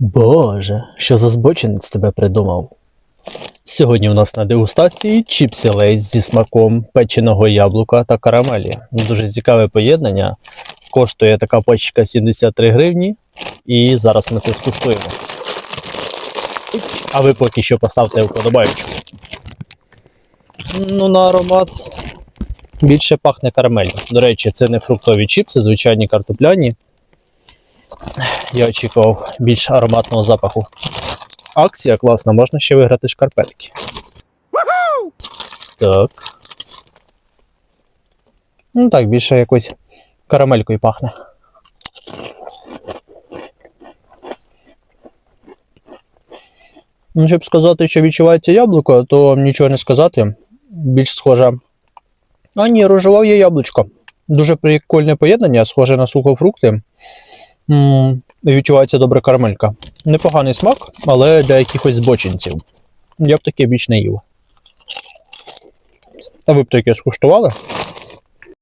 Боже, що за збочинець тебе придумав. Сьогодні у нас на дегустації чіпси лейс зі смаком печеного яблука та карамелі. Дуже цікаве поєднання. Коштує така пачка 73 гривні. І зараз ми це скуштуємо. А ви поки що поставте вподобайку. Ну, на аромат більше пахне карамелью. До речі, це не фруктові чіпси, звичайні картопляні. Я очікував більш ароматного запаху. Акція класна, можна ще виграти шкарпетки. Так. Ну так, більше якось карамелькою пахне. Ну, щоб сказати, що відчувається яблуко, то нічого не сказати. Більш схоже. А ні, рожував є яблучко. Дуже прикольне поєднання, схоже на сухофрукти. Відчувається добра карамелька. Непоганий смак, але для якихось збочинців. Я б таке більш не їв. А ви б таке скуштували?